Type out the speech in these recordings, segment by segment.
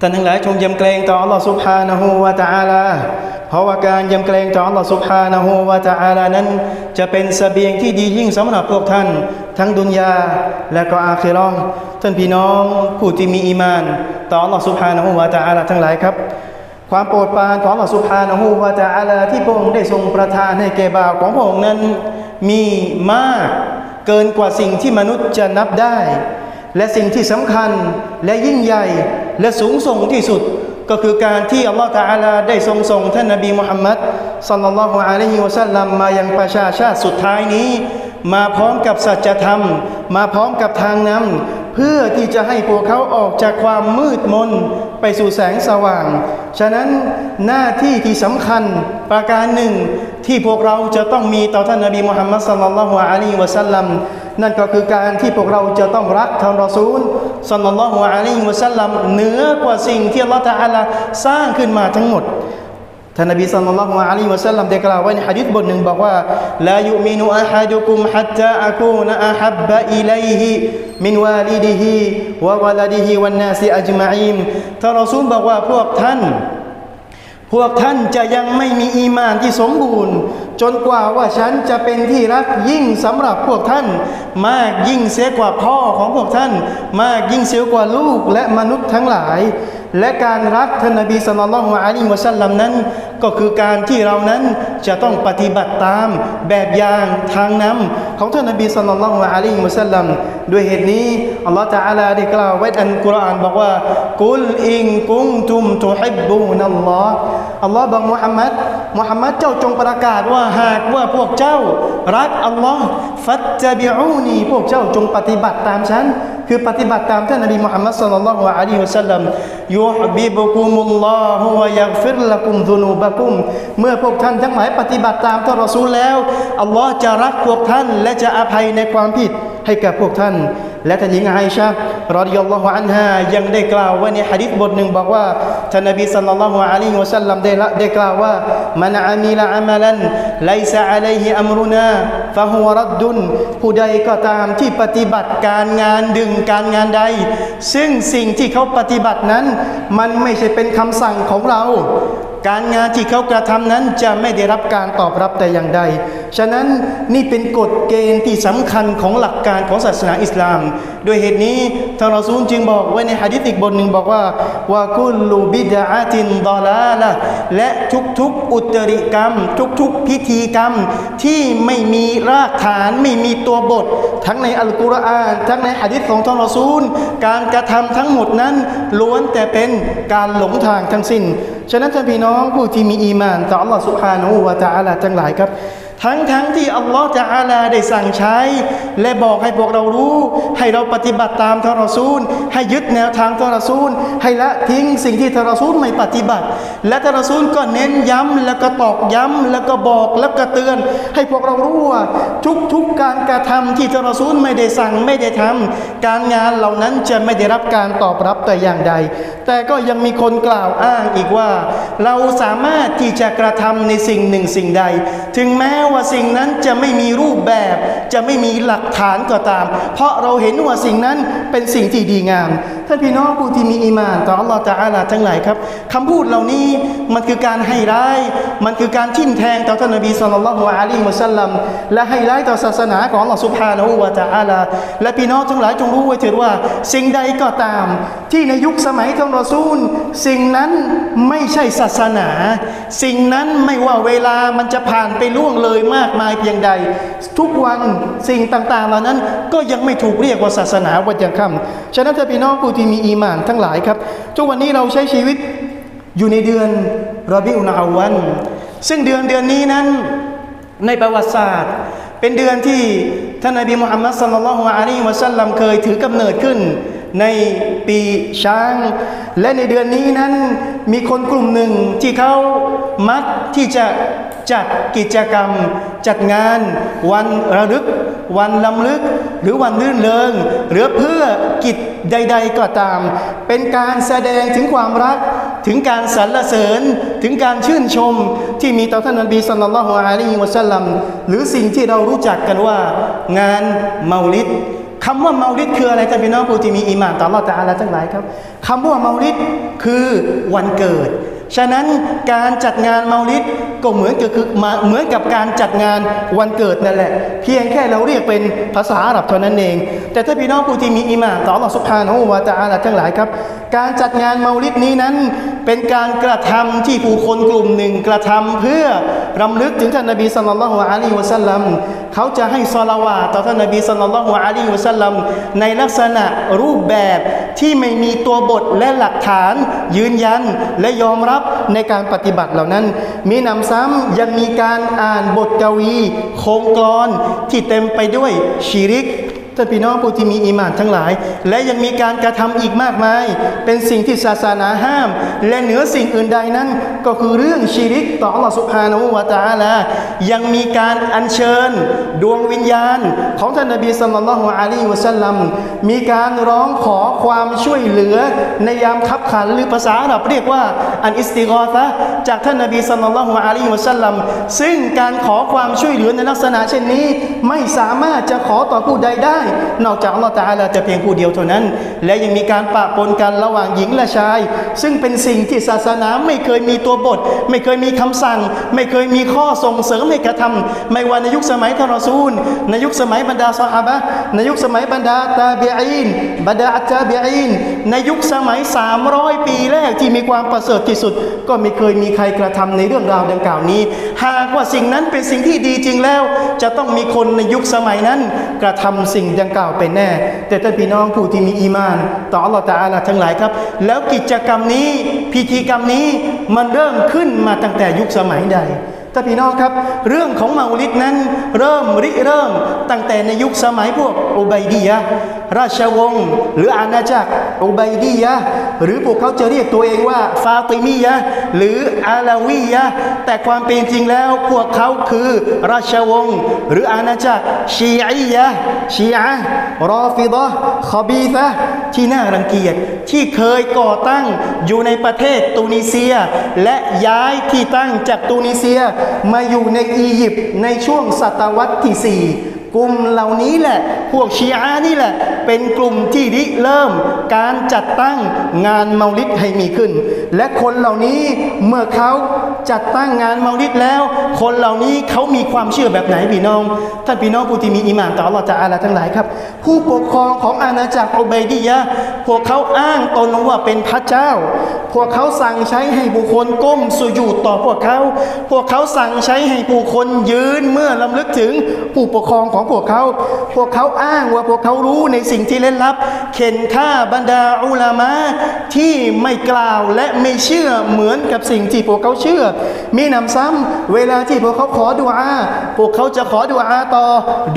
ท่านทั้งหลายจงยำเกรงต่อ Allah Subhanahu wa Taala เพราะว่าการยำเกรงต่อ Allah Subhanahu wa Taala นั้น จะเป็นเสบียงที่ดียิ่งสำหรับพวกท่าน ทั้งดุนยาและก็อาคิราะห์ท่านพี่น้องผู้ที่มีอีมาน ต่อ Allah Subhanahu wa Taala ทั้งหลายครับ ความโปรดปรานของ Allah Subhanahu wa Taala ที่พระองค์ได้ทรงประทานให้แก่บ่าวของพระองค์นั้นมีมากเกินกว่าสิ่งที่มนุษย์จะนับได้ และสิ่งที่สำคัญและยิ่งใหญ่และสูงส่งที่สุด ก็คือการที่อัลลอฮฺตะอาลาได้ทรงส่งท่านนบีมุฮัมมัดสัลลัลลอฮุอะลัยฮิวะสัลลัมมายังประชาชาติสุดท้ายนี้ มาพร้อมกับสัจธรรม มาพร้อมกับทางนำเพื่อที่จะให้พวกเขาออกจากความมืดมนไปสู่แสงสว่าง ฉะนั้นหน้าที่ที่สำคัญประการหนึ่ง ที่พวกเราจะต้องมีต่อท่านนบีมุฮัมมัดสัลลัลลอฮุอะลัยฮิวะสัลลัม นั่นก็คือการที่พวกเราจะต้องรักท่านรอซูลสัลลัลลอฮุอะลัยฮิวะสัลลัมเหนือกว่าสิ่งที่อัลลอฮฺตะอาลาสร้างขึ้นมาทั้งหมดท่านนบีสัลลัลลอฮุอะลัยฮิวะสัลลัมได้กล่าวไว้ในหะดีษบทหนึ่งบอกว่าลายุมินุอะฮัดุกุมฮัตตาอะกูนอะฮับบะอิลัยฮิมินวาลิดิฮิวะวะลาดิฮิวันนาสอัจมะอีนท่านรอซูลบอกว่าพวกท่าน พวกท่านจะยังไม่มีอีมานที่สมบูรณ์ จนกว่าว่าฉันจะเป็นที่รักยิ่งสำหรับพวกท่าน มากยิ่งเสียกว่าพ่อของพวกท่าน มากยิ่งเสียกว่าลูกและมนุษย์ทั้งหลาย และการรักท่านนบีสัลลัลลอฮุอะลัยฮิวะสัลลัมนั้น ก็คือการที่เรานั้นจะต้องปฏิบัติตามแบบอย่างทางนำของท่านนบีสัลลัลลอฮุอะลัยฮิวะสัลลัมด้วยเหตุนี้อัลลอฮฺตะอาลาได้กล่าวไว้ในอัลกุรอานบอกว่ากุลอิงกุมตุมตุฮิบบูนัลลอฮ์อัลลอฮ์บอกมุฮัมมัดมุฮัมมัดเจ้าจงประกาศว่าหากว่าพวกเจ้า รักอัลลอฮ์ฟัตตะบิอูนีพวกเจ้าจงปฏิบัติตามฉัน คือปฏิบัติตามท่านนบีมุฮัมมัดสุลลัลลอฮุอะลัยฮิวะสัลลัมยูฮบิบุคุมุลลอฮุวะยักฟิรละกุมซุนูบะกุม เมื่อพวกท่านทั้งหลายปฏิบัติตามท่านรอซูลแล้ว อัลลอฮ์จะรักพวกท่านและจะอภัยในความผิดให้กับพวกท่าน และท่านหญิงไอชารอดิยัลลอฮุอันฮายังได้กล่าวไว้ในหะดีษบทหนึ่งบอกว่าท่านนบีสัลลัลลอฮุอะลัยฮิวะสัลลัมได้ละได้กล่าวว่ามันอามิลอามัลันไลซะอะลัยฮิอัมรุนาฟะฮุวะรัดดุนผู้ใดก็ตามที่ปฏิบัติการงานดึงการงานใด ซึ่งสิ่งที่เขาปฏิบัตินั้น มันไม่ใช่เป็นคำสั่งของเรา การงานที่เขากระทำนั้นจะไม่ได้รับการตอบรับแต่อย่างใด ฉะนั้นนี่เป็นกฎเกณฑ์ที่สำคัญของหลักการของศาสนาอิสลาม ด้วยเหตุนี้ท่านรอซูลจึงบอกไว้ในหะดีษอีกบทหนึ่งบอกว่าวากุลูบิดาตินดอลาละและทุกๆอุตริกรรม ทุกๆพิธีกรรมที่ไม่มีรากฐานไม่มีตัวบท ทั้งในอัลกุรอาน ทั้งในหะดีษของท่านรอซูล การกระทำทั้งหมดนั้นล้วนแต่เป็นการหลงทางทั้งสิ้น ฉะนั้นท่านพี่น้องผู้ที่มีอีมานต่อ Allah Subhanahu wa Taala ทั้งหลายครับ ทั้งทั้งที่อัลลอฮฺจะอาลาได้สั่งใช้ และบอกให้พวกเรารู้ ให้เราปฏิบัติตามทารอซูลให้ยึดแนวทางทารอซูลให้ละทิ้งสิ่งที่ทารอซูลไม่ปฏิบัติ และทารอซูลก็เน้นย้ำแล้วก็ตอกย้ำแล้วก็บอกแล้วก็เตือน ให้พวกเรารู้ว่าทุกๆการกระทำที่ทารอซูลไม่ได้สั่งไม่ได้ทำการงานเหล่านั้นจะไม่ได้รับการตอบรับแต่อย่างใด แต่ก็ยังมีคนกล่าวอ้างอีกว่า เราสามารถที่จะกระทำในสิ่งหนึ่งสิ่งใด ถึงแม้ว่าสิ่งนั้นจะไม่มีรูปแบบ จะไม่มีหลักฐานก็ตาม เพราะเราเห็นว่าสิ่งนั้นเป็นสิ่งที่ดีงาม ท่านพี่น้องผู้ที่มีอีมานต่ออัลลอฮฺตะอาลาทั้งหลายครับคำพูดเหล่านี้มันคือการให้ร้าย มันคือการทิ่มแทงต่อท่านนบีสุลต่านละฮ์อะลัยฮิวะสัลลัมและให้ร้ายต่อศาสนาของอัลลอฮฺสุบฮานะฮูวะตะอาลาและพี่น้องทั้งหลายจงรู้ไว้เถิดว่า สิ่งใดก็ตาม ที่ในยุคสมัยท่านรอซูล สิ่งนั้นไม่ใช่ศาสนา สิ่งนั้นไม่ว่าเวลามันจะผ่านไปล่วงเลยมากมายเพียงใด ทุกวันสิ่งต่าง ๆ เหล่านั้นก็ยังไม่ถูกเรียกว่าศาสนาวันยังคำฉะนั้นถ้าพี่น้องผู้ที่มีอีมานทั้งหลายครับทุกวันนี้เราใช้ชีวิตอยู่ในเดือนรอบิอุนอาวัน ซึ่งเดือนเดือนนี้นั้นในประวัติศาสตร์ เป็นเดือนที่ท่านนบีมุฮัมมัดสัลลัลลอฮุอะลัยฮิวะสัลลัมเคยถือกำเนิดขึ้น ในปีช้าง และในเดือนนี้นั้นมีคนกลุ่มหนึ่งที่เขามักที่จะจัดกิจกรรม จัดงาน วันระลึก วันลำลึก หรือวันรื่นเริง หรือเพื่อกิจใด ๆ ก็ตาม เป็นการแสดงถึงความรัก ถึงการสรรเสริญ ถึงการชื่นชมที่มีต่อท่านนบีสัลลัลลอฮุอะลัยฮิวะสัลลัมหรือสิ่งที่เรารู้จักกันว่างานเมาลิด คำว่าเมาลิดคืออะไรท่านพี่น้องผู้ที่มีอีหมานต่ออัลลอฮฺตะอาลาทั้งหลายครับคำว่าเมาลิดคือวันเกิด ฉะนั้นการจัดงานเมาลิดก็เหมือนกับคือเหมือนกับการจัดงานวันเกิดนั่นแหละ เพียงแค่เราเรียกเป็นภาษาอาหรับเท่านั้นเอง แต่ถ้าพี่น้องผู้ที่มีอีหมานต่ออัลลอฮฺสุบฮานวะตะอาลาทั้งหลายครับ การจัดงานเมาลิดนี้นั้น เป็นการกระทำที่ผู้คนกลุ่มหนึ่งกระทำเพื่อรำลึกถึงท่านนบีสัลลัลลอฮุอะลัยฮิวะสัลลัมเขาจะให้ซอลาวาต่อท่านนบีสัลต่านละฮุอะลัยฮิวะสัลลัมในลักษณะรูปแบบที่ไม่มีตัวบทและหลักฐาน ยืนยันและยอมรับในการปฏิบัติเหล่านั้น มีนำซ้ำยังมีการอ่านบทกวี โคงกลอนที่เต็มไปด้วยชีริก ท่านพี่น้องผู้ที่มีอีมานทั้งหลาย และยังมีการกระทำอีกมากมาย เป็นสิ่งที่ศาสนาห้าม และเหนือสิ่งอื่นใดนั้น ก็คือเรื่องชีริกต่อ Allah Subhanahu wa Taala ยังมีการอัญเชิญ ดวงวิญญาณ ของท่านนบีสัลลัลลอฮุอะลัยฮิวะสัลลัมมีการร้องขอความช่วยเหลือในยามคับขันหรือภาษาอาหรับเรียกว่าอันอิสติกอซะจากท่านนบีสัลลัลลอฮุอะลัยฮิวะสัลลัมซึ่งการขอความช่วยเหลือในลักษณะเช่นนี้ ไม่สามารถจะขอต่อผู้ใดได้นอกจากอัลลอฮฺตาลาจะเพียงผู้เดียวเท่านั้น และยังมีการปะปนกันระหว่างหญิงและชาย ซึ่งเป็นสิ่งที่ศาสนาไม่เคยมีตัวบท ไม่เคยมีคำสั่ง ไม่เคยมีข้อส่งเสริมให้กระทำไม่ว่าในยุคสมัยทารอซูล ในยุคสมัยบรรดาซอฮาบะในยุคสมัยบรรดาตาเบียนบรรดาอัตาเบียนในยุคสมัย 300 ปีแรกที่มีความประเสริฐที่สุด ก็ไม่เคยมีใครกระทำในเรื่องราวดังกล่าวนี้ หากว่าสิ่งนั้นเป็นสิ่งที่ดีจริงแล้ว จะต้องมีคนในยุคสมัยนั้นกระทำสิ่งดังกล่าวเป็นแน่ แต่ท่านพี่น้องผู้ที่มีอีมาน ต่ออัลลอฮฺตาอาลาทั้งหลายครับ แล้วกิจกรรมนี้พิธีกรรมนี้มันเริ่มขึ้นมาตั้งแต่ยุคสมัยใดท่านพี่น้องครับ เรื่องของมาอุลิดนั้นเริ่มริเริ่มตั้งแต่ในยุคสมัยพวกอุบัยดียะ ราชวงศ์หรืออาณาจักรอุบัยดียะหรือพวกเขาจะเรียกตัวเองว่า ฟาติมียะหรืออาลาวียะแต่ความเป็นจริงแล้วพวกเขาคือราชวงศ์หรืออาณาจักรชีอียะชีอะรอฟิดะคอบีซะที่น่ารังเกียจที่เคยก่อตั้งอยู่ในประเทศตูนิเซีย และย้ายที่ตั้งจากตูนิเซีย มาอยู่ในอียิปต์ในช่วงศตวรรษที่4 กลุ่มเหล่านี้แหละ พวกชีอานี่แหละ เป็นกลุ่มที่ริเริ่มการจัดตั้งงานเมาลิดให้มีขึ้น และคนเหล่านี้เมื่อเขาจัดตั้งงานเมาลิดแล้ว คนเหล่านี้เขามีความเชื่อแบบไหนพี่น้อง ท่านพี่น้องผู้ที่มีอิมานต่ออัลลอฮฺจะอาลาทั้งหลายครับ ผู้ปกครองของอาณาจักรอุบัยดียะพวกเขาอ้างตนว่าเป็นพระเจ้า พวกเขาสั่งใช้ให้บุคคลก้มสุญูดต่อพวกเขา พวกเขาสั่งใช้ให้ผู้คนยืนเมื่อลำลึกถึงผู้ปกครองของของพวกเขา พวกเขาอ้างว่าพวกเขารู้ในสิ่งที่เล่นลับ เข็นฆ่าบรรดาอุลามะที่ไม่กล่าวและไม่เชื่อเหมือนกับสิ่งที่พวกเขาเชื่อ มีนำซ้ำเวลาที่พวกเขาขอดุอาพวกเขาจะขอดุอาต่อ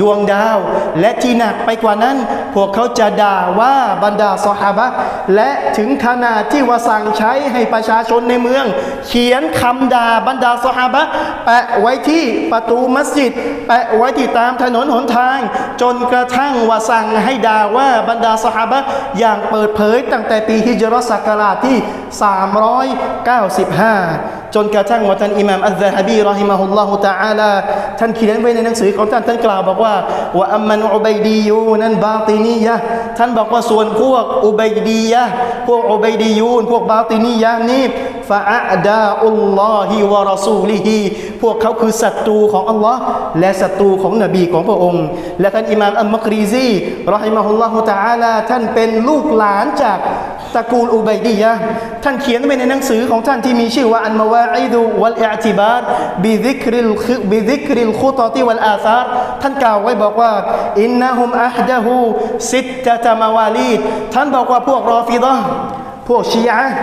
ดวงดาว และที่หนักไปกว่านั้น พวกเขาจะด่าว่าบรรดาซอฮาบะและถึงขนาดที่ว่าสั่งใช้ให้ประชาชนในเมือง เขียนคำด่าบรรดาซอฮาบะแปะไว้ที่ประตูมัสยิด แปะไว้ที่ตามถนนหนทาง จนกระทั่งว่าสั่งให้ด่าว่าบรรดาซอฮาบะอย่างเปิดเผยตั้งแต่ปีฮิจรัสศักราชที่ 395 จนกระทั่งว่าท่านอิหม่ามอัลซะฮะบีรอฮิมะฮุลลอฮุตะอาลาท่านเขียนไว้ในหนังสือของท่านท่านกล่าวบอกว่าว่าอัมมันอุบัยดียูนั้นบาตินียะท่านบอกว่าส่วนพวกอุบัยดียะพวกอุบัยดียูนพวกบาตินียะนี่ ฟะอัดาอุลลอฮิวะรอซูลิฮิพวกเขาคือศัตรูของอัลลอฮ์และศัตรูของนบีของพระองค์ และท่านอิหม่ามอัลมักรีซีรอฮิมะฮุลลอฮุตะอาลาท่านเป็นลูกหลานจากตระกูลอุบัยดียะท่านเขียนไว้ในหนังสือของท่านที่มีชื่อว่าอันมาวาอิดูวัลอิอติบาดบิซิกริลบิซิกริลคุตติวัลอาซาร์ท่านกล่าวไว้บอกว่าอินนะฮุมอัฮดะฮูสิตตะมาวาลีดท่านบอกว่าพวกรอฟิดะพวกชีอะห์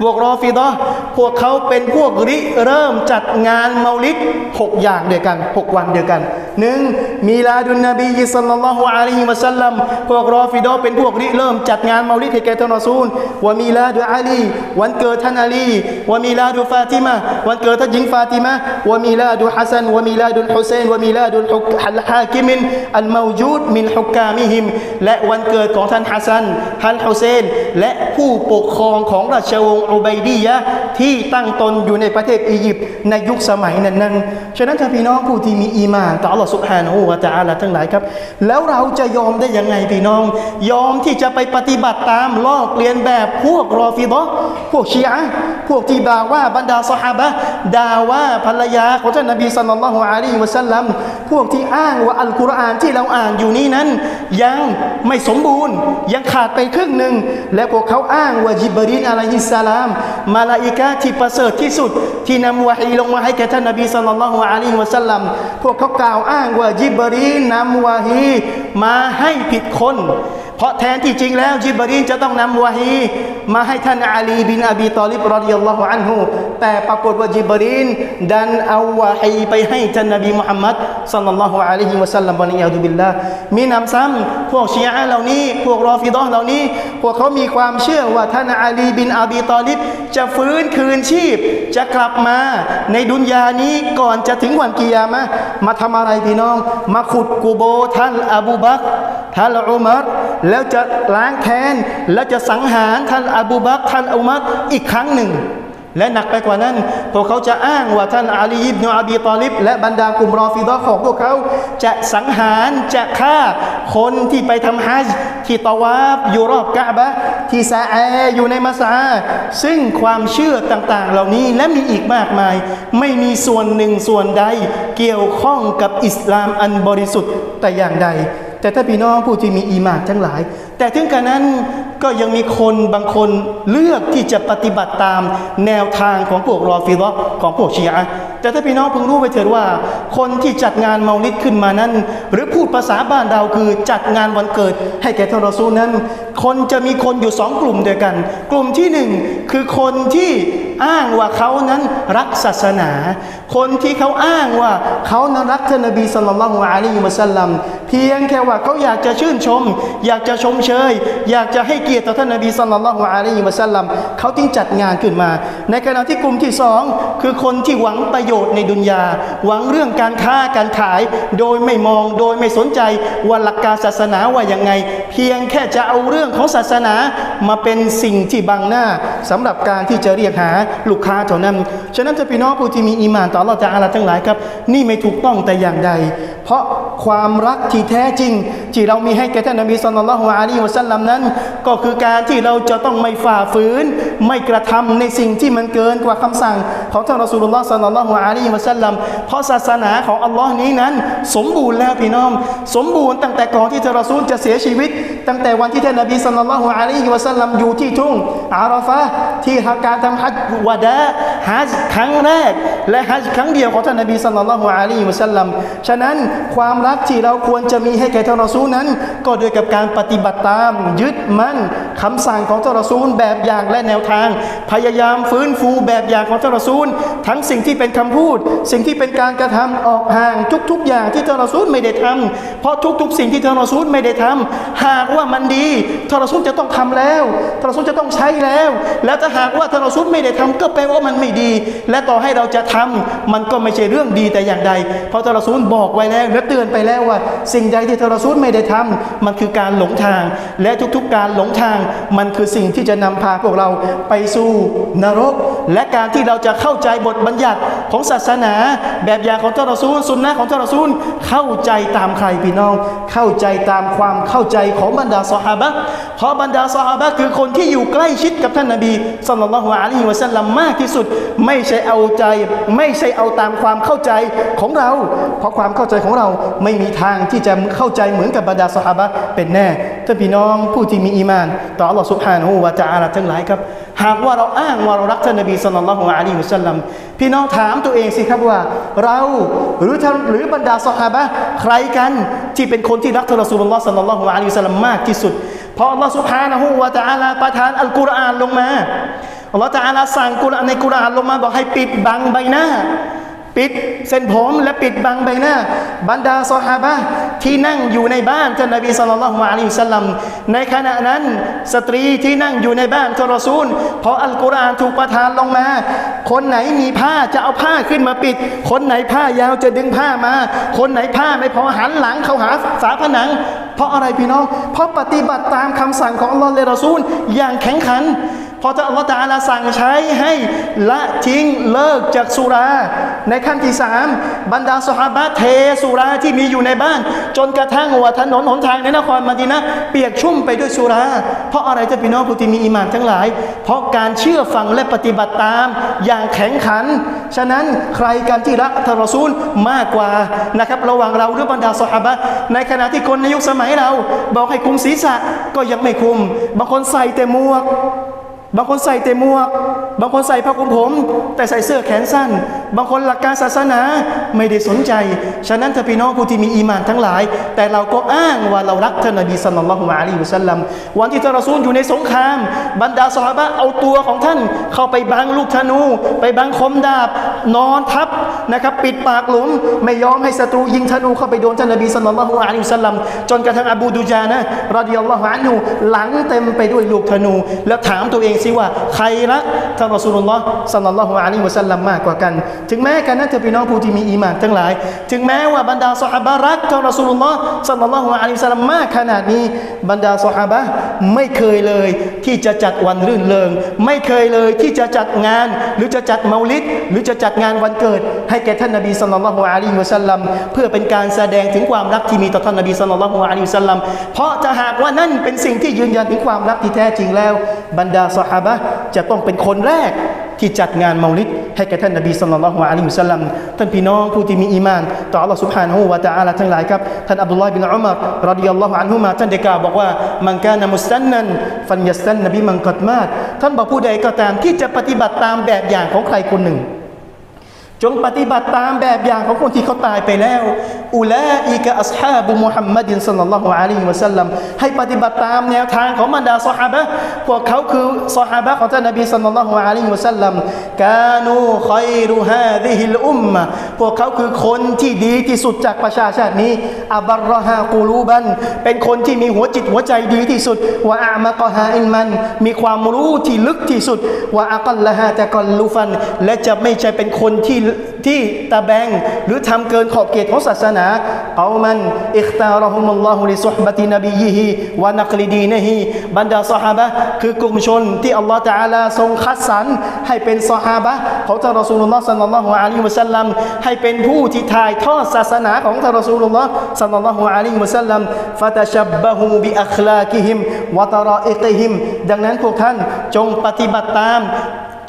พวกรอฟิดะห์พวกเขาเป็นพวกริเริ่มจัดงานเมาลิดหกอย่างเดียวกันหกวันเดียวกันหนึ่งมีลาดุนนบีสัลลัลลอฮุอะลัยฮิวะสัลลัมพวกรอฟิดะห์เป็นพวกริเริ่มจัดงานเมาลิดให้แก่ท่านรอซูลวะมีลาดุอาลีวันเกิดท่านอาลีวะมีลาดุฟาติมาวันเกิดท่านหญิงฟาติมาวะมีลาดุฮัสซันวะมีลาดุลฮุเซนวะมีลาดุลฮุกฮัลฮากิมินอัลมาจูดมินฮุกกามิฮิมและวันเกิดของท่านฮัสซันฮัลฮุเซนและผู้ปกครองของราชวงศ์อุบัยดียะที่ตั้งตนอยู่ในประเทศอียิปต์ในยุคสมัยนั้นๆฉะนั้นถ้านพี่น้องผู้ที่มีอีมานต่ออัลลอฮฺสุบฮานะฮูวะตะอาลาทั้งหลายครับ แล้วเราจะยอมได้ยังไงพี่น้อง ยอมที่จะไปปฏิบัติตามลอกเลียนแบบพวกรอฟิดะพวกชีอะพวกที่ด่าว่าบรรดาสหาบะด่าว่าภรรยาของท่านนบีศ็อลลัลลอฮุอะลัยฮิวะสัลลัมพวกที่อ้างว่าอัลกุรอานที่เราอ่านอยู่นี้นั้น ยังไม่สมบูรณ์ยังขาดไปครึ่งหนึ่งและพวกเขาอ้างว่าจิบรีนอะลัยฮิสสลามมาลาอิกะที่ประเสริฐที่สุด ที่นำวะฮีลงมาให้แก่ท่านนบีสุลต่านละฮุอะลัยฮิวะสัลลัมพวกเขากล่าวอ้างว่าจิบรีนนำวะฮีมาให้ผิดคน ราะแทนที่จริงแล้วจิบรีนจะต้องนำวะฮีมาให้ท่านอาลีบินอบีตอลิบรอดิยัลลอฮุอันฮุแต่ปรากฏว่าจิบรีนดันเอาวะฮีไปให้ท่านนบีมุฮัมมัดศ็อลลัลลอฮุอะลัยฮิวะสัลลัมวะลัยยาดุบิลลามีนำซ้ำพวกชีอะเหล่านี้ พวกรอฟิดะห์เหล่านี้ พวกเขามีความเชื่อว่าท่านอาลีบินอบีตอลิบจะฟื้นคืนชีพ จะกลับมาในดุนยานี้ก่อนจะถึงวันกิยามะมาทำอะไรพี่น้อง มาขุดกูโบท่านอบูบักท่านอุมัรแล้วจะล้างแค้น แล้วจะสังหารท่านอบูบักท่านอุมัรอีกครั้งหนึ่ง และหนักไปกว่านั้น พวกเขาจะอ้างว่าท่านอาลีอิบนุอาบีตอลิบ และบรรดากลุ่มรอฟิดะห์ของพวกเขาจะสังหารจะฆ่าคนที่ไปทำฮัจญ์ที่ตวาบอยู่รอบกะบะที่ซาแออยู่ในมัสอาซึ่งความเชื่อต่างๆ เหล่านี้และมีอีกมากมาย ไม่มีส่วนหนึ่งส่วนใด เกี่ยวข้องกับอิสลามอันบริสุทธิ์แต่อย่างใด แต่ถ้าพี่น้องผู้ที่มีอีมานทั้งหลาย แต่ถึงกระนั้นก็ยังมีคนบางคนเลือกที่จะปฏิบัติตามแนวทางของพวกรอฟิดะห์ของพวกชีอะแต่ถ้าพี่น้องเพิ่งรู้ไปเถิดว่า คนที่จัดงานเมาลิดขึ้นมานั้น หรือพูดภาษาบ้านเราคือจัดงานวันเกิด ให้แก่ท่านรอซูลนั้น คนจะมีคนอยู่สองกลุ่มเดียวกัน กลุ่มที่หนึ่งคือคนที่อ้างว่าเขานั้นรักศาสนา คนที่เขาอ้างว่าเขานั้นรักท่านนบีศ็อลลัลลอฮุอะลัยฮิวะสัลลัมเพียงแค่ว่าเขาอยากจะชื่นชม อยากจะชมเชย อยากจะให้เกียรติต่อท่านนบีศ็อลลัลลอฮุอะลัยฮิวะสัลลัมเขาจึงจัดงานขึ้นมา ในขณะที่กลุ่มที่สองคือคนที่หวังประโยชน์ในดุนยา หวังเรื่องการค้าการขาย โดยไม่มองโดยไม่สนใจว่าหลักการศาสนาว่าอย่างไง เพียงแค่จะเอาเรื่องของศาสนามาเป็นสิ่งที่บังหน้าสำหรับการที่จะเรียกหาลูกค้าเท่านั้นฉะนั้นถ้าพี่น้องผู้ที่มีอีมานต่ออัลลอฮฺจะอาลาทั้งหลายครับ นี่ไม่ถูกต้องแต่อย่างใด เพราะความรักที่แท้จริง ที่เรามีให้แก่ท่านนบีสุลต่านละฮ์อะลัยฮิวะสัลลัมนั้น ก็คือการที่เราจะต้องไม่ฝ่าฝืน ไม่กระทำในสิ่งที่มันเกินกว่าคำสั่ง ของท่านรอสูลุลลอฮ์สัลลัลลอฮุอะลัยฮิวะสัลลัมเพราะศาสนาของอัลลอฮ์นี้นั้น สมบูรณ์แล้วพี่น้อง สมบูรณ์ตั้งแต่ก่อนที่ท่านรอซูลจะเสียชีวิต ตั้งแต่วันที่ท่านนบีสัลลัลลอฮุอะลัยฮิวะสัลลัมอยู่ที่ทุ่งอาราฟะที่ทำการทำฮัจญ์วะดาฮัจญ์ครั้งแรกและฮัจญ์ครั้งเดียวของท่านนบีสัลลัลลอฮุอะลัยฮิวะสัลลัมฉะนั้นความรักที่เราควรจะมีให้แก่ท่านรอซูลนั้น ก็โดยกับการปฏิบัติตามยึดมั่นคำสั่งของท่านรอซูลแบบอย่างและแนวทาง พยายามฟื้นฟูแบบอย่างของท่านรอซูล ทั้งสิ่งที่เป็นคำพูด สิ่งที่เป็นการกระทำออกห่างทุก ๆ อย่างที่ท่านรอซูลไม่ได้ทำเพราะทุก ๆ สิ่งที่ท่านรอซูลไม่ได้ทำหากว่ามันดีท่านรอซูลจะต้องทำแล้วท่านรอซูลจะต้องใช้แล้ว แล้วถ้าหากว่าท่านรอซูลไม่ได้ทำก็แปลว่ามันไม่ดี และต่อให้เราจะทำมันก็ไม่ใช่เรื่องดีแต่อย่างใด เพราะทารอซูลบอกไว้แล้วและเตือนไปแล้วว่า สิ่งใดที่ทารอซูลไม่ได้ทำมันคือการหลงทาง และทุกๆการหลงทาง มันคือสิ่งที่จะนำพาพวกเราไปสู่นรก และการที่เราจะเข้าใจบทบัญญัติของศาสนา แบบอย่างของท่านรอซูลสุนนะของท่านรอซูลเข้าใจตามใครพี่น้อง เข้าใจตามความเข้าใจของบรรดาซอฮาบะเพราะบรรดาซอฮาบะคือคนที่อยู่ใกล้ชิดกับท่านนบีศ็อลลัลลอฮุอะลัยฮิวะสัลลัมมากที่สุด ไม่ใช่เอาใจ ไม่ใช่เอาตามความเข้าใจของเรา เพราะความเข้าใจของเราไม่มีทางที่จะเข้าใจเหมือนกับบรรดาซอฮาบะเป็นแน่ท่านพี่น้องผู้ที่มีอีมาน ต่ออัลลอฮฺสุบฮานะฮูวะตะอาลาทั้งหลายครับหากว่าเราอ้างว่าเรารักท่านนบีสุลต่านละฮุอะลีฮิวะสัลลัมพี่น้องถามตัวเองสิครับว่า เราหรือท่านหรือบรรดาสหาบะห์ใครกันที่เป็นคนที่รักท่านรอซูลุลลอฮ์ศ็อลลัลลอฮุอะลีฮิวะสัลลัมมากที่สุดเพราะอัลลอฮ์สุบฮานะฮูวะตะอาลาประทานอัลกุรอานลงมาอัลลอฮ์ตะอาลาสั่งกุรอานในกุรอานลงมาบอกให้ปิดบังใบหน้า ปิดเส้นผมและปิดบังใบหน้า บรรดาซอฮาบะที่นั่งอยู่ในบ้านท่านนบีศ็อลลัลลอฮุอะลัยฮิสัลลัมในขณะนั้นสตรีที่นั่งอยู่ในบ้านทรซูลพออัลกุรอานถูกประทานลงมา คนไหนมีผ้าจะเอาผ้าขึ้นมาปิด คนไหนผ้ายาวจะดึงผ้ามา คนไหนผ้าไม่พอหันหลังเขาหาฝาผนัง เพราะอะไรพี่น้อง เพราะปฏิบัติตามคำสั่งของอัลลอฮ์และรอซูลอย่างแข็งขัน พอถ้าอัลลอฮฺตาลาสั่งใช้ให้ละทิ้งเลิกจากสุรา ในขั้นที่สามบรรดาสหาบะเทสุราที่มีอยู่ในบ้าน จนกระทั่งว่าถนนหนทางในนครมาดีนะเปียกชุ่มไปด้วยสุรา เพราะอะไรจะพี่น้องผู้ที่มีอีหมานทั้งหลาย เพราะการเชื่อฟังและปฏิบัติตามอย่างแข็งขัน ฉะนั้นใครกันที่รักท่ารซูลมากกว่านะครับระหว่างเราหรือบรรดาสหาบะในขณะที่คนในยุคสมัยเรา บอกให้คุมศีรษะก็ยังไม่คุม บางคนใส่แต่หมวก บาง บางคนใส่ผ้าคลุมผม แต่ใส่เสื้อแขนสั้น บางคนหลักการศาสนาไม่ได้สนใจ ฉะนั้นถ้าพี่น้องผู้ที่มีอีมานทั้งหลาย แต่เราก็อ้างว่าเรารักท่านนบีสัลลัลลอฮุอะลัยฮิวะสัลลัมวันที่ท่านรอซูลอยู่ในสงคราม บรรดาสหายเอาตัวของท่าน เข้าไปบังลูกธนู ไปบังคมดาบ นอนทับนะครับปิดปากหลุม ไม่ยอมให้ศัตรูยิงธนูเข้าไปโดนท่านนบีสัลลัลลอฮุอะลัยฮิวะสัลลัมจนกระทั่งอบูดูจานะรอดิยัลลอฮุอันฮุหลังเต็มไปด้วยลูกธนู แล้วถามตัวเองสิว่าใครรักท่านรอซูลุลลอฮ์สัลลัลลอฮุอะลัยฮิวะสัลลัมมากกว่ากัน ถึงแม้กันนั้นเธอพี่น้องผู้ที่มีอีมานทั้งหลาย ถึงแม้ว่าบรรดาสหายรักท่านรอซูลุลลอฮ์สัลลัลลอฮุอะลัยฮิวะสัลลัมมากขนาดนี้บรรดาสหายไม่เคยเลยที่จะจัดวันรื่นเริง ไม่เคยเลยที่จะจัดงาน หรือจะจัดเมาลิดหรือจะจัดงานวันเกิด ให้แก่ท่านนบีสัลลัลลอฮุอะลัยฮิวะสัลลัมเพื่อเป็นการแสดงถึงความรักที่มีต่อท่านนบีสัลลัลลอฮุอะลัยฮิวะสัลลัมเพราะถ้าหากว่านั่นเป็นสิ่งที่ยืนยันถึงความรักที่แท้จริงแล้ว บรรดาสหายจะต้องเป็นคนแรรกที่จัดงานมาลิดให้แก่ท่านนบีสุลต่านละฮ์อะลิมุสลัมท่านพี่น้องผู้ที่มีอีมาน ต่ออัลลอฮ์สุบฮานะฮูวะตะอาลาทั้งหลายครับท่านอับดุลลอฮ์บินอุมารรดิยัลลอฮุอันฮุมาท่านได้กล่าวบอกว่ามังกานะมุสันนันฟันยัสตันนบีมังกัดมาดท่านบอกผู้ใดก็ตามที่จะปฏิบัติตามแบบอย่างของใครคนหนึ่ง จงปฏิบัติตามแบบอย่างของคนที่เขาตายไปแล้ว อุลาอิกะอัสฮาบุมุฮัมมัดินสัลลัลลอฮุอะลัยฮิวะสัลลัมให้ปฏิบัติตามแนวทางของบรรดาซอฮาบะห์พวกเขาคือซอฮาบะของท่านนบีสัลลัลลอฮุอะลัยฮิวะสัลลัมกานูคอยรุฮาดิฮิลอุมมะพวกเขาคือคนที่ดีที่สุดจากประชาชาตินี้อับรฮากูลูบัน เป็นคนที่มีหัวจิตหัวใจดีที่สุดว่าอามะกะฮาอินมัน มีความรู้ที่ลึกที่สุดว่าอักัลละฮาตะกอลลุฟัน และจะไม่ใช่เป็นคนที่ที่ตะแบงหรือทำเกินขอบเขตของศาสนาเอามันอิคตารหุมุลลอฮุลิซุฮบะตินบียิฮิวะนักลิดีนฮิบรรดาซอฮาบะห์คือกลุ่มชนที่อัลลอฮฺตะอาลาทรงคัดสรรให้เป็นซอฮาบะห์ของท่านรอซูลุลลอฮ์สัลลัลลอฮุอะลัยฮิวะสัลลัมให้เป็นผู้ที่ถ่ายทอดศาสนาของท่านรอซูลุลลอฮ์สัลลัลลอฮุอะลัยฮิวะสัลลัมฟะตะชับบะฮูบิอัคลากิฮิมวะตะรออิกิฮิมดังนั้นพวกท่านจงปฏิบัติตาม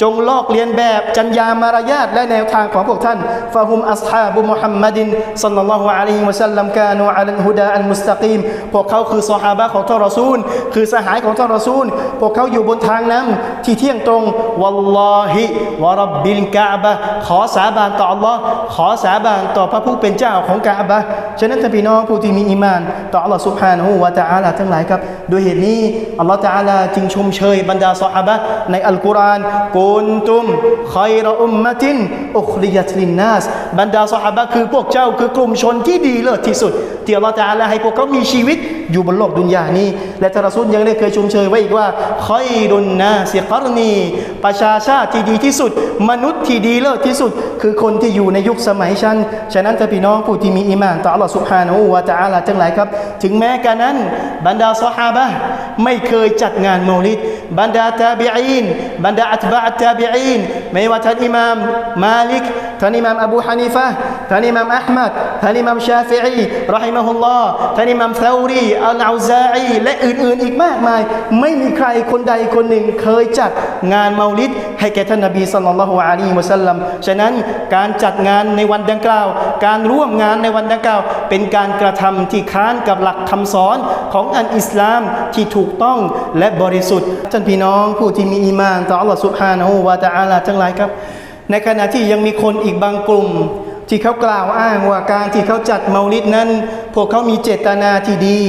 จงลอกเลียนแบบจัญญามารยาทและแนวทางของพวกท่านฟาฮุมอัสฮาบุมุฮัมมัดินสัลลัลลอฮุอะลัยฮิวะสัลลัมกานูอะลัลฮุดาอัลมุสตะกีมพวกเขาคือซอฮาบะของท่านรอซูล คือสหายของท่านรอซูล พวกเขาอยู่บนทางน้ำที่เที่ยงตรงวัลลอฮิวะรับบิลกะบะขอสาบานต่ออัลลอฮ์ขอสาบานต่อพระผู้เป็นเจ้าของกะบะฉะนั้นท่านพี่น้องผู้ที่มีอิมาน ต่ออัลลอฮ์สุบฮานะฮูวะตะอาลาทั้งหลายครับด้วยเหตุนี้อัลลอฮ์ตะอาลาจึงชมเชยบรรดาสหาบะในอัลกุรอานกุนตุมไคอยรอุมมะตินอุคริยัตลินนาสบรรดาสหาบะคือพวกเจ้าคือกลุ่มชนที่ดีเลิศที่สุดที่อัลลอฮ์ตะอาลาให้พวกเขามีชีวิตอยู่บนโลกดุนยานี้ และทารสุนยังได้เคยชมเชยไว้อีกว่าไครุนนาเสียกรณีประชาชาติที่ดีที่สุด มนุษย์ที่ดีเลิศที่สุด คือคนที่อยู่ในยุคสมัยฉันฉะนั้นท่านพี่น้องผู้ที่มีอิมานต่ออัลลอฮ์สุบฮานูวะตะอาลาจังหลายครับ ถึงแม้กันนั้น บรรดาสฮาบะไม่เคยจัดงานมูลิดบรรดาตาบิอินบรรดาอัตบะอัตตาบิอินไม่ว่าท่านอิหมามมาลิก ท่านอิหม่ามอบูฮานิฟะท่านอิหม่ามอัลมัดท่านอิหม่ามชาฟิอีรอฮิมะฮุลลอฮ์ท่านอิหม่ามซาอูรีอัลอาซาอีและอื่นๆ อีกมากมาย ไม่มีใครคนใดคนหนึ่งเคยจัดงานเมาลิดให้แก่ท่านนบีสัลลัลลอฮุอะลัยฮิวะสัลลัมฉะนั้นการจัดงานในวันดังกล่าว การร่วมงานในวันดังกล่าว เป็นการกระทำที่ค้านกับหลักคำสอนของอันอิสลามที่ถูกต้องและบริสุทธิ์ท่านพี่น้องผู้ที่มีอีมานต่ออัลลอฮฺสุบฮานะฮูวะตะอาลาทั้งหลายครับ ในขณะที่ยังมีคนอีกบางกลุ่ม ที่เขากล่าวอ้างว่าการที่เขาจัดเมาลิดนั้น พวกเขามีเจตนาที่ดี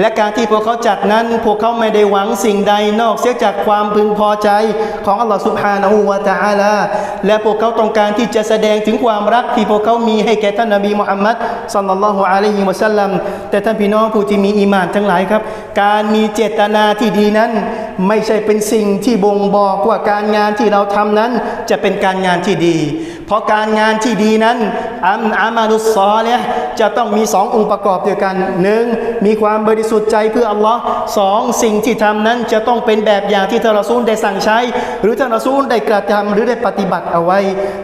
และการที่พวกเขาจัดนั้น พวกเขาไม่ได้หวังสิ่งใดนอกเสียจากความพึงพอใจของอัลลอฮฺสุบฮานาอูวาตะอาลา และพวกเขาต้องการที่จะแสดงถึงความรักที่พวกเขามีให้แก่ท่านนบีมุฮัมมัดสัลลัลลอฮุอะลัยฮิวะสัลลัมแต่ท่านพี่น้องผู้ที่มีอีมานทั้งหลายครับ การมีเจตนาที่ดีนั้น ไม่ใช่เป็นสิ่งที่บ่งบอกว่าการงานที่เราทำนั้นจะเป็นการงานที่ดี เพราะการงานที่ดีนั้นอัมอามาลุสซอเนี่ยจะต้องมีสององค์ประกอบด้วยกันหนึ่งมีความบริสุทธิ์ใจเพื่ออัลลอฮ์สองสิ่งที่ทำนั้นจะต้องเป็นแบบอย่างที่ท่านรอซูลได้สั่งใช้ หรือท่านรอซูลได้กระทำหรือได้ปฏิบัติเอาไว้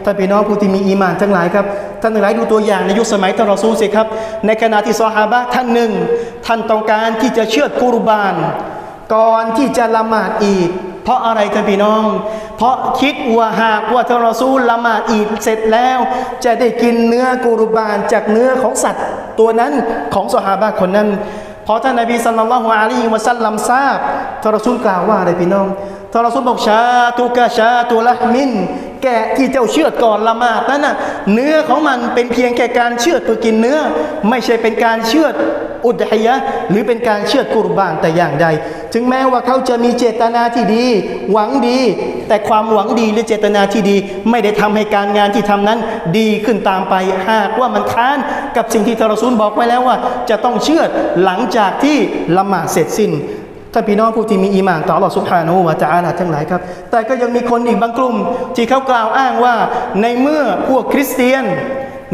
ท่านพี่น้องผู้ที่มีอีมานทั้งหลายครับท่านทั้งหลายดูตัวอย่างในยุคสมัยท่านรอซูลสิครับ ในขณะที่ซอฮาบะท่านหนึ่ง ท่านต้องการที่จะเชือดกุรบาน ก่อนที่จะละหมาดอีด เพราะอะไรท่านพี่น้อง เพราะคิดว่าหากว่าท่านรอซูลละหมาดอีดเสร็จแล้ว จะได้กินเนื้อกุรุบานจากเนื้อของสัตว์ตัวนั้นของสหาบะคนนั้นพอท่านนบีสัลลัลลอฮุอะลัยฮิวะสัลลัมทราบท่านรอซูลกล่าวว่าอะไรพี่น้องท่านรอซูลบอกชาตุกะชาตุละมิน แกะที่เจ้าเชือดก่อนละหมาดนั้นน่ะเนื้อของมันเป็นเพียงแค่การเชือดเพื่อกินเนื้อ ไม่ใช่เป็นการเชือด อุดฮิยะหรือเป็นการเชือดกุรบานแต่อย่างใด ถึงแม้ว่าเขาจะมีเจตนาที่ดี หวังดี แต่ความหวังดีหรือเจตนาที่ดี ไม่ได้ทำให้การงานที่ทำนั้นดีขึ้นตามไปหากว่ามันค้านกับสิ่งที่ทารซูลบอกไว้แล้วว่า จะต้องเชือดหลังจากที่ละหมาดเสร็จสิ้นถ้าพี่น้องผู้ที่มีอีหมานต่อ Allah Subhanahu wa Taala ทั้งหลายครับ แต่ก็ยังมีคนอีกบางกลุ่ม ที่เขากล่าวอ้างว่าในเมื่อพวกคริสเตียน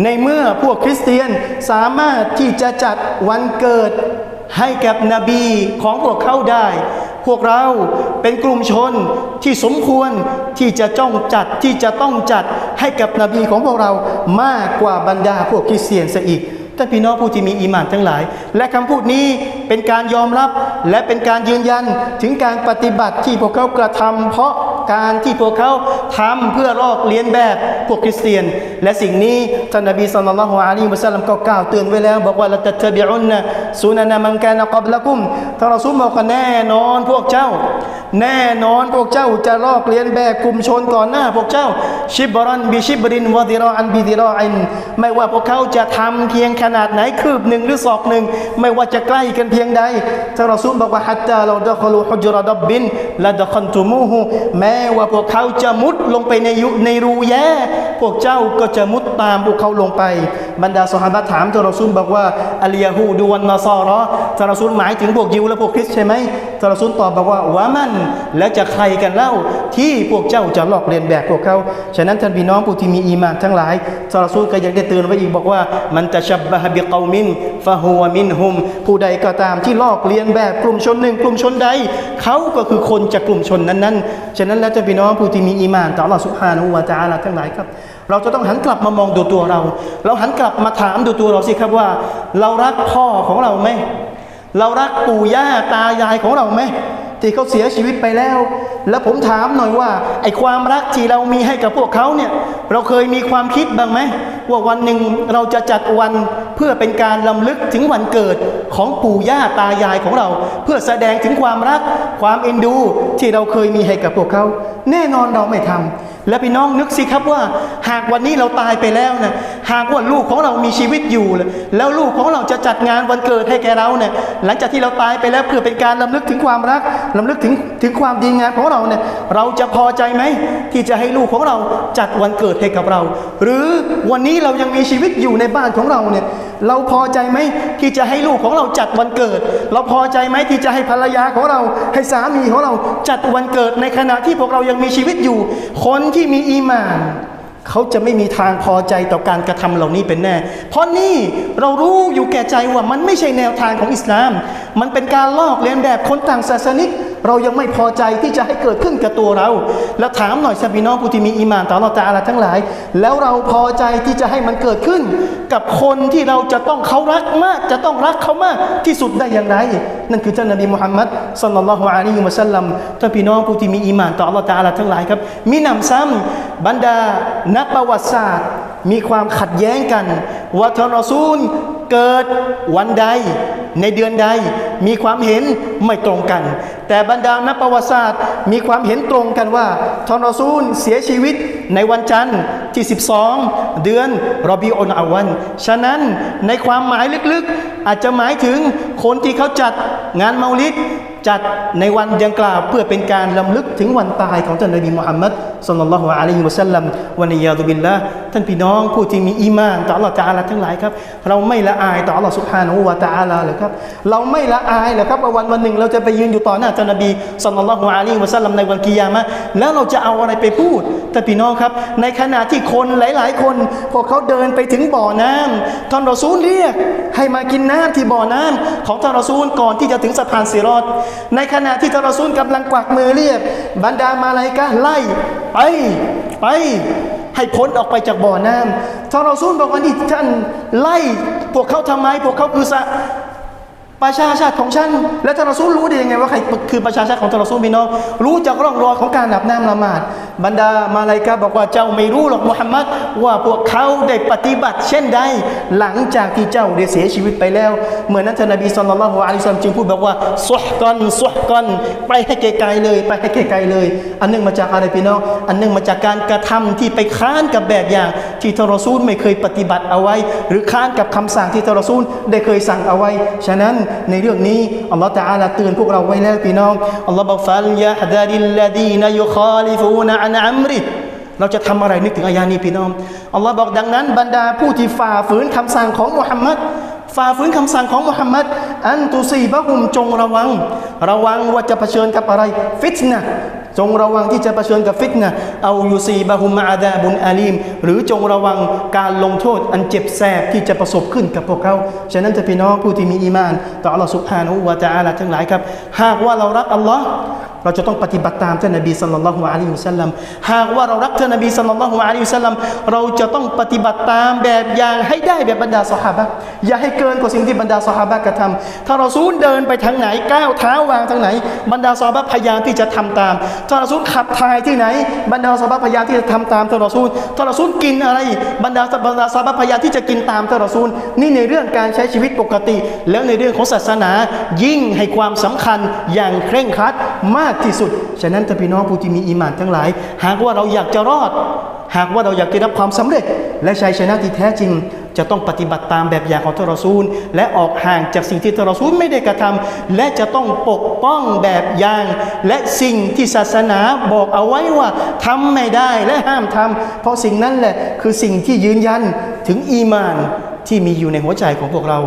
ในเมื่อพวกคริสเตียนสามารถที่จะจัดวันเกิดให้กับนบีของพวกเขาได้ พวกเราเป็นกลุ่มชนที่สมควรที่จะจ้องจัดที่จะต้องจัดให้กับนบีของพวกเรามากกว่าบรรดาพวกคริสเตียนซะอีกท่านพี่น้องผู้ที่มีอีหมานทั้งหลาย และคำพูดนี้เป็นการยอมรับและเป็นการยืนยันถึงการปฏิบัติที่พวกเขากระทำเพราะ การที่พวกเขาทำเพื่อลอกเลียนแบบพวกคริสเตียน และสิ่งนี้ท่านนบีสุลต่านละฮ์อะลีมุสลลัมก็กล่าวเตือนไว้แล้ว บอกว่าละตัตบิอุนนะสุนันะมังกานะกับละกุมทาราซุมบอกว่าแน่นอนพวกเจ้า แน่นอนพวกเจ้าจะลอกเลียนแบบกลุ่มชนก่อนหน้า พวกเจ้า ชิบรันบิชิบรินวะดิรออันบิดิรออินไม่ว่าพวกเขาจะทำเพียงขนาดไหนคืบหนึ่งหรือศอกหนึ่ง ไม่ว่าจะใกล้กันเพียงใดท่านรอซูลบอกว่าฮัตตาเราดะคลูฮุจรดับบินละดะคันตุมูฮูแม้ว่าพวกเขาจะมุดลงไปในยุในรูแย่พวกเจ้าก็จะมุดตามพวกเขาลงไป บรรดาสหายถามท่านรอซูลบอกว่าอัลยาฮูดูวันนาซอรอท่านรอซูลหมายถึงพวกยิวและพวกคริสใช่ไหมทานรอซูลตอบบอกว่าวะมันและจะใครกันเล่าที่พวกเจ้าจะหลอกเลียนแบบพวกเขา ฉะนั้นท่านพี่น้องผู้ที่มีอีมานทั้งหลายทานรอซูลก็ยังได้เตือนไว้อีกบอกว่า มันตะชับบะฮบิกอมินฟะฮัวมินฮุม ผู้ใดก็ตามที่ลอกเลียนแบบกลุ่มชนหนึ่งกลุ่มชนใด เขาก็คือคนจากกลุ่มชนนั้นๆ ฉะนั้นแล้วท่านพี่น้องผู้ที่มีอีมานต่อ Allah Subhanahu wa Taala ทั้งหลายครับเราจะต้องหันกลับมามองดูตัวเรา เราหันกลับมาถามดูตัวเราสิครับว่า เรารักพ่อของเราไหม เรารักปู่ย่าตายายของเราไหมที่เขาเสียชีวิตไปแล้ว แล้วผมถามหน่อยว่าไอ้ความรักที่เรามีให้กับพวกเขาเนี่ยเราเคยมีความคิดบ้างไหมว่าวันหนึ่งเราจะจัดวันเพื่อเป็นการลำลึกถึงวันเกิดของปู่ย่าตายายของเรา เพื่อแสดงถึงความรักความเอ็นดูที่เราเคยมีให้กับพวกเขา แน่นอนเราไม่ทำ และพี่น้องนึกสิครับว่า หากวันนี้เราตายไปแล้วนะหากว่าลูกของเรามีชีวิตอยู่ แล้วลูกของเราจะจัดงานวันเกิดให้แกเราเนี่ยหลังจากที่เราตายไปแล้วเพื่อเป็นการลำลึกถึงความรักลำลึกถึงถึงความดีงามของเราเนี่ยเราจะพอใจไหมที่จะให้ลูกของเราจัดวันเกิดให้กับเรา หรือวันนี้เรายังมีชีวิตอยู่ในบ้านของเราเนี่ย เราพอใจไหมที่จะให้ลูกของเราจัดวันเกิด เราพอใจไหมที่จะให้ภรรยาของเรา ให้สามีของเราจัดวันเกิดในขณะที่พวกเรายังมีชีวิตอยู่ คนที่มีอีมานเขาจะไม่มีทางพอใจต่อการกระทำเหล่านี้เป็นแน่ เพราะนี่เรารู้อยู่แก่ใจว่ามันไม่ใช่แนวทางของอิสลาม มันเป็นการลอกเลียนแบบคนต่างศาสนิก เรายังไม่พอใจที่จะให้เกิดขึ้นกับตัวเรา แล้วถามหน่อยสบีน้องผู้ที่มีอีมานต่อเราตาอะไรทั้งหลาย แล้วเราพอใจที่จะให้มันเกิดขึ้น กับคนที่เราจะต้องเขารักมาก จะต้องรักเขามากที่สุดได้อย่างไร นั่นคือท่านนบีมุฮัมมัดสัลลัลลอฮุอะลัยฮิวะสัลลัมท่านพี่น้องผู้ที่มีอีมานต่ออัลลอฮฺตาอาลาทั้งหลายครับ มีนำซ้ำบรรดานักประวัติศาสตร์ มีความขัดแย้งกันว่าท่านรอซูลเกิดวันใด ในเดือนใด มีความเห็นไม่ตรงกัน แต่บรรดานักประวัติศาสตร์ มีความเห็นตรงกันว่าท่านรอซูลเสียชีวิตในวันจันทร์ที่ 12 เดือนรอบีอุนอาวัน ฉะนั้นในความหมายลึกๆ อาจจะหมายถึงคนที่เขาจัดงานเมาลิดจัดในวันดังกล่าวเพื่อเป็นการลำลึกถึงวันตายของท่านนบีมุฮัมมัดสัลลัลลอฮุอะลัยฮิวะสัลลัมวะนียาตุบิลละท่านพี่น้องผู้ที่มีอีมานต่อ Allah ตะอาลาทั้งหลายครับ เราไม่ละอายต่อ Allah สุบฮานะฮูวะตะอาลาเลยครับ เราไม่ละอายเหรอครับว่าวันวันหนึ่งเราจะไปยืนอยู่ต่อหน้าท่านนบีสัลลัลลอฮุอะลัยฮิวะสัลลัมในวันกิยามะแล้วเราจะเอาอะไรไปพูดท่านพี่น้องครับ ในขณะที่คนหลาย ๆ คนพวกเขาเดินไปถึงบ่อน้ำท่านรอซูลเรียก ให้มากินน้ำที่บ่อน้ำของท่านรอซูลก่อนที่จะถึงสะพานสิรอดในขณะที่ท่านรอซูลกำลังกวักมือเรียกบรรดามาลายกะไล่ไปไปให้พ้นออกไปจากบ่อน้ำท่านราซูลบอกว่านี่ท่านไล่พวกเขาทำไม พวกเขาคือสะ ประชาชาติของฉัน และท่านรอซูลรู้ได้ยังไงว่าใครคือประชาชาติของท่านรอซูลพี่น้อง รู้จากร่องรอยของการอาบน้ำละหมาด บรรดามาลายกาบอกว่าเจ้าไม่รู้หรอกมุฮัมมัดว่าพวกเขาได้ปฏิบัติ เช่นใดหลังจากที่เจ้าได้เสียชีวิตไปแล้วเหมือนนั้นท่านนบีสุลต่านละฮ์อะลัยฮิสซามจึงพูดบอกว่าซุฮกันซุฮกันไปให้ไกลๆเลย ไปให้ไกลๆเลย อันหนึงมาจากอะไรพี่น้อง อันหนึงมาจากการกระทำที่ไปค้านกับแบบอย่าง ที่ท่านรอซูลไม่เคยปฏิบัติเอาไว้ หรือค้านกับคำสั่งที่ท่านรอซูลได้เคยสั่งเอาไว้ฉะนั้นในเรื่องนี้อัลลอฮฺตะอาลาเตือนพวกเราไว้แล้วพี่น้องอัลลอฮฺบอกฟัลยะฮดาริลลดีนยุคาลิฟูนอันอัมริเราจะทำอะไรนึกถึงอายานี้พี่น้องอัลลอฮ์บอกดังนั้น บรรดาผู้ที่ฝ่าฝืนคำสั่งของมุฮัมมัดฝ่าฝืนคำสั่งของมุฮัมมัดอันตุซีบะฮุมจงระวัง ระวังว่าจะเผชิญกับอะไร ฟิตนะ จงระวังที่จะะเผชิญกับฟิตนะเอายูซีบาฮุมาอาดาบุนอาลีม หรือจงระวังการลงโทษอันเจ็บแสบที่จะประสบขึ้นกับพวกเขา ฉะนั้นจะพี่น้องผู้ที่มีอีมาน ต่ออัลลอฮฺสุบฮานุวะตะอาลาทั้งหลายครับ หากว่าเรารักอัลลอฮ์ เราจะต้องปฏิบัติตามท่านนบีสัลลัลลอฮุอะลัยฮิวสัลลัมหากว่าเรารักท่านนบีสัลลัลลอฮุอะลัยฮิวสัลลัมเราจะต้องปฏิบัติตามแบบอย่างให้ได้แบบบรรดาสหาบะห์อย่าให้เกินกว่าสิ่งที่บรรดาสหาบะห์กระทำถ้าเราซูลเดินไปทางไหนก้าวเท้าวางทางไหน บรรดาสหาบะห์พยายามที่จะทำตามถ้าเราซูลขับถ่ายที่ไหน บรรดาสหาบะห์พยายามที่จะทำตามท่านรอซูลถ้าเราซูลกินอะไร บรรดาบรรดาสหาบะห์พยายามที่จะกินตามท่านรอซูลนี่ในเรื่องการใช้ชีวิตปกติ แล้วในเรื่องของศาสนา ยิ่งให้ความสำคัญอย่างเคร่งครัดมากที่สุด ฉะนั้นท่านพี่น้องผู้ที่มีอีมานทั้งหลาย หากว่าเราอยากจะรอด หากว่าเราอยากได้รับความสำเร็จ และชัยชนะที่แท้จริง จะต้องปฏิบัติตามแบบอย่างของทรอซูล และออกห่างจากสิ่งที่ทรอซูลไม่ได้กระทำและจะต้องปกป้องแบบอย่าง และสิ่งที่ศาสนาบอกเอาไว้ว่าทำไม่ได้และห้ามทำเพราะสิ่งนั้นแหละคือสิ่งที่ยืนยันถึงอีมานที่มีอยู่ในหัวใจของพวกเรา